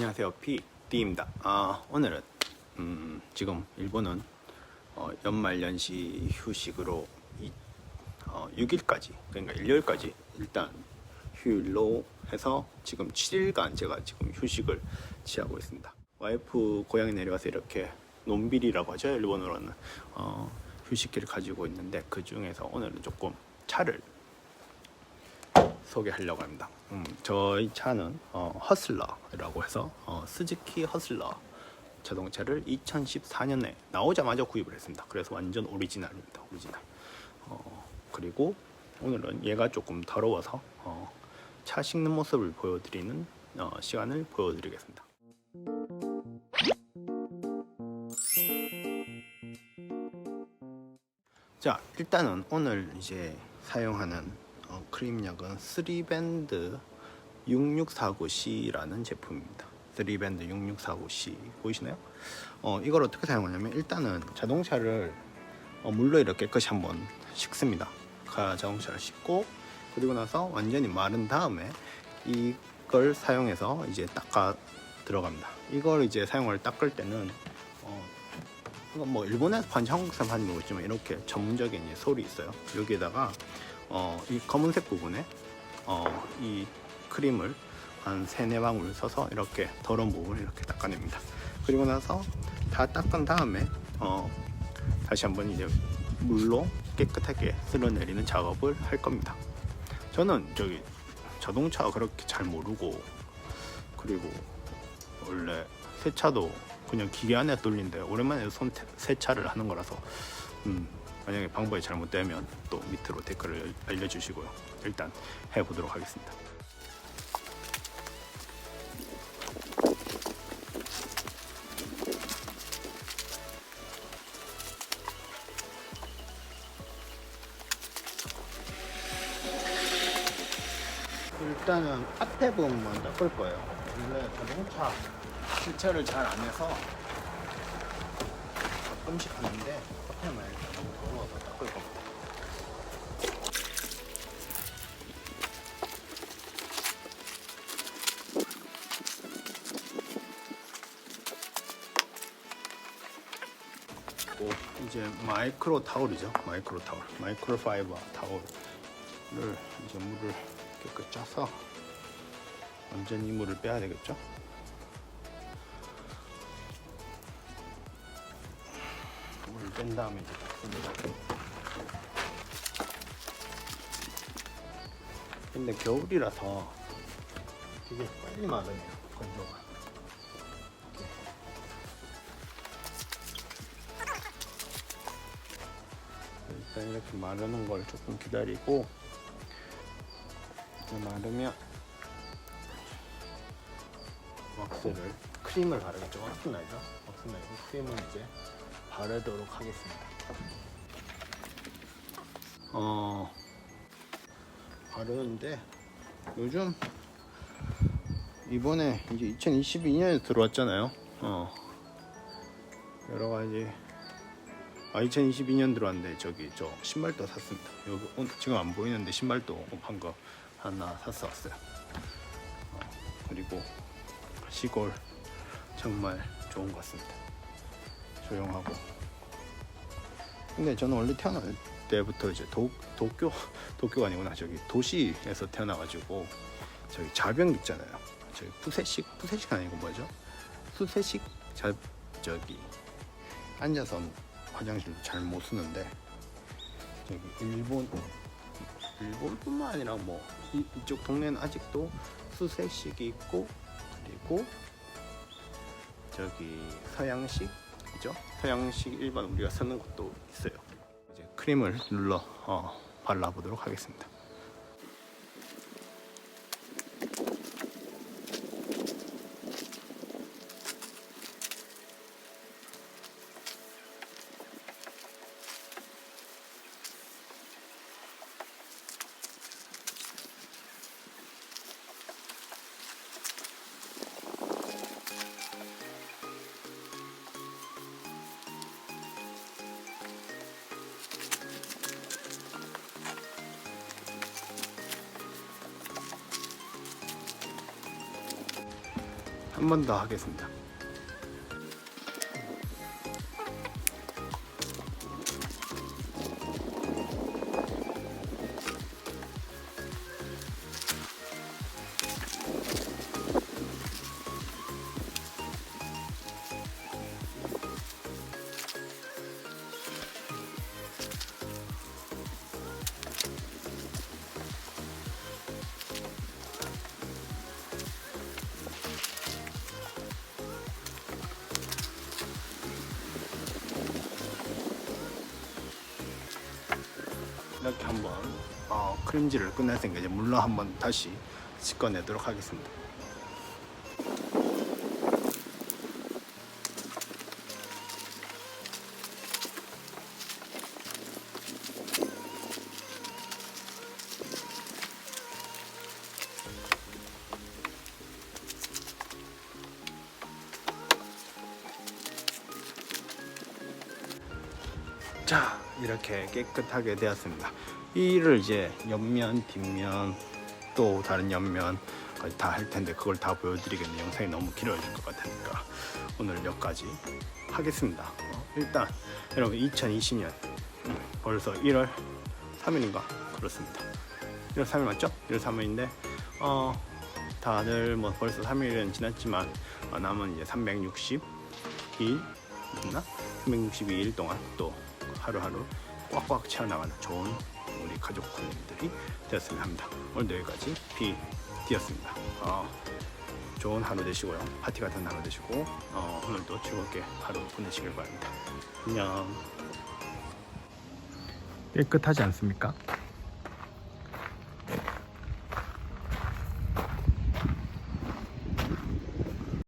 안녕하세요. PD입니다. 아, 오늘은 음, 지금 일본은 어, 연말연시 휴식으로 이, 어, 6일까지 그러니까 일요일까지 일단 휴일로 해서 지금 7일간 제가 지금 휴식을 취하고 있습니다. 와이프 고향에 내려와서 이렇게 논빌이라고 하죠 일본어로는. 어, 휴식기를 가지고 있는데 그 중에서 오늘은 조금 차를 소개하려고 합니다. 음, 저희 차는 어, 허슬러라고 해서 어, 스즈키 허슬러 자동차를 2014년에 나오자마자 구입을 했습니다. 그래서 완전 오리지널입니다. 오리지널. 어, 그리고 오늘은 얘가 조금 더러워서 어, 차 씻는 모습을 보여드리는 어, 시간을 보여드리겠습니다. 자 일단은 오늘 이제 사용하는 어, 크림약은 3밴드 6649C라는 제품입니다. 3밴드 6649C 보이시나요? 어, 이걸 어떻게 사용하냐면 일단은 자동차를 어, 물로 이렇게 깨끗이 한번 씻습니다. 가 자동차를 씻고 그리고 나서 완전히 마른 다음에 이걸 사용해서 이제 닦아 들어갑니다. 이걸 이제 사용을 닦을 때는 어, 뭐 일본에서 파는지 한국에서 파는지 모르지만 이렇게 전문적인 솔이 있어요. 여기에다가 어, 이 검은색 부분에 어, 이 크림을 한 세네 방울 써서 이렇게 더러운 부분을 이렇게 닦아냅니다. 그리고 나서 다 닦은 다음에 어, 다시 한번 이제 물로 깨끗하게 쓸어내리는 작업을 할 겁니다. 저는 저기 자동차 그렇게 잘 모르고 그리고 원래 세차도 그냥 기계 안에 돌리는데 오랜만에 손 세차를 하는 거라서 음, 만약에 방법이 잘못되면 또 밑으로 댓글을 알려주시고요. 일단 해보도록 하겠습니다. 일단은 앞에 부분만 닦을 거예요. 원래 자동차 세차를 잘 안 해서 가끔씩 하는데 이제 마이크로 타올이죠. 마이크로 타올, 마이크로 파이버 타올을 이제 물을 깨끗 짜서 완전히 물을 빼야 되겠죠. 물을 뺀 다음에 이제 닦습니다. 근데 겨울이라서 되게 빨리 마르네요. 건조가. 일단 이렇게 마르는 걸 조금 기다리고 마르면 왁스를 크림을 바르겠죠. 왁스 나이죠. 왁스 나이고 크림을 이제 바르도록 하겠습니다. 어 바르는데 요즘 이번에 이제 2022년에 들어왔잖아요. 어 여러 가지 아 2022년 들어왔는데 저기 저 신발도 샀습니다. 여기 지금 안 보이는데 신발도 방금 하나 사서 왔어요. 어, 그리고 시골 정말 좋은 것 같습니다. 조용하고. 근데 저는 원래 태어날 때부터 이제 도, 도쿄 도쿄가 아니구나 저기 도시에서 태어나가지고 저기 자병 있잖아요. 저기 푸세식 푸세식 아니고 뭐죠? 수세식 자 저기 앉아서 화장실 잘못 쓰는데. 저기 일본 일본뿐만 아니라 뭐 이, 이쪽 동네는 아직도 수세식이 있고 그리고 저기 서양식이죠? 서양식 일반 우리가 쓰는 것도 있어요. 이제 크림을 눌러 어, 발라보도록 하겠습니다 한 번 더 하겠습니다. 이렇게 한번 어, 크림질을 끝냈으니까 이제 물로 한번 다시 씻어내도록 하겠습니다. 자 이렇게 깨끗하게 되었습니다. 이를 이제 옆면 뒷면 또 다른 옆면까지 다할 텐데 그걸 다 보여드리겠는 영상이 너무 길어질 것 같으니까. 오늘 여기까지 하겠습니다. 어, 일단 여러분 2020년 벌써 1월 3일인가? 그렇습니다. 1월 3일 맞죠? 1월 3일인데 어 다들 뭐 벌써 3일은 지났지만 어, 남은 이제 360일 있나? 362일 동안 또 하루하루 꽉꽉 채워나가는 좋은 우리 가족분들이 되었으면 합니다. 오늘도 여기까지 비디였습니다. 어, 좋은 하루 되시고요. 파티 같은 하루 되시고 어, 오늘도 즐겁게 하루 보내시길 바랍니다. 안녕. 깨끗하지 않습니까?